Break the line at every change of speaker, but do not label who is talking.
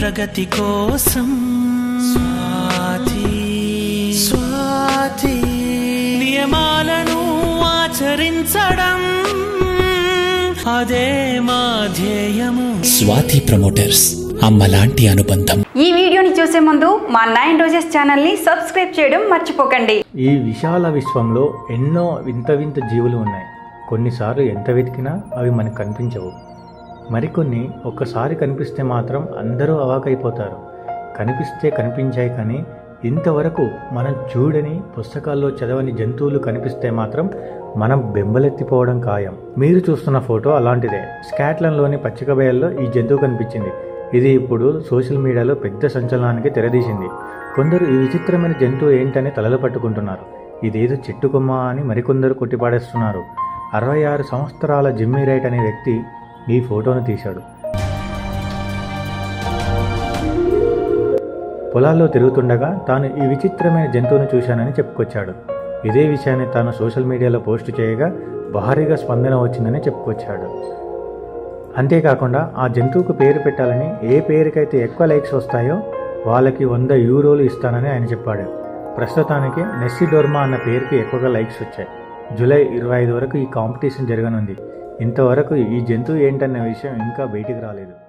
ప్రగతి కోసం. స్వాతి. స్వాతి. నియమాలను ఆచరించడం అదే మా ధ్యేయము.
స్వాతి ప్రమోటర్స్ అమ్మలాంటి అనుబంధం.
ఈ వీడియోని చూసే ముందు మా నైన్ రోజెస్ ఛానల్ని సబ్స్క్రైబ్ చేయడం మర్చిపోకండి.
ఈ విశాల విశ్వంలో ఎన్నో వింత వింత జీవులు ఉన్నాయి. కొన్నిసార్లు ఎంత వెతికినా అవి మనకు కనిపించవు. మరికొన్ని ఒక్కసారి కనిపిస్తే మాత్రం అందరూ అవాకైపోతారు. కనిపిస్తే కనిపించాయి కానీ ఇంతవరకు మనం చూడని పుస్తకాల్లో చదవని జంతువులు కనిపిస్తే మాత్రం మనం బెంబలెత్తిపోవడం ఖాయం. మీరు చూస్తున్న ఫోటో అలాంటిదే. స్కాట్లాండ్లోని పచ్చిక బయల్లో ఈ జంతువు కనిపించింది. ఇది ఇప్పుడు సోషల్ మీడియాలో పెద్ద సంచలనానికి తెరదీసింది. కొందరు ఈ విచిత్రమైన జంతువు ఏంటని తలలు పట్టుకుంటున్నారు. ఇదేదో చెట్టుకొమ్మ అని మరికొందరు కొట్టిపాడేస్తున్నారు. అరవై ఆరు సంవత్సరాల జిమ్మీ రైట్ అనే వ్యక్తి ఈ ఫోటోను తీశాడు. పొలాల్లో తిరుగుతుండగా తాను ఈ విచిత్రమైన జంతువును చూశానని చెప్పుకొచ్చాడు. ఇదే విషయాన్ని తాను సోషల్ మీడియాలో పోస్ట్ చేయగా భారీగా స్పందన వచ్చిందని చెప్పుకొచ్చాడు. అంతేకాకుండా ఆ జంతువుకు పేరు పెట్టాలని ఏ పేరుకైతే ఎక్కువ లైక్స్ వస్తాయో వాళ్ళకి వంద యూరోలు ఇస్తానని ఆయన చెప్పాడు. ప్రస్తుతానికి నెస్సిడోర్మా అన్న పేరుకి ఎక్కువగా లైక్స్ వచ్చాయి. జూలై ఇరవై ఐదు వరకు ఈ కాంపిటీషన్ జరగనుంది. ఇంతవరకు ఈ జంతువు ఏంటన్న విషయం ఇంకా బయటికి రాలేదు.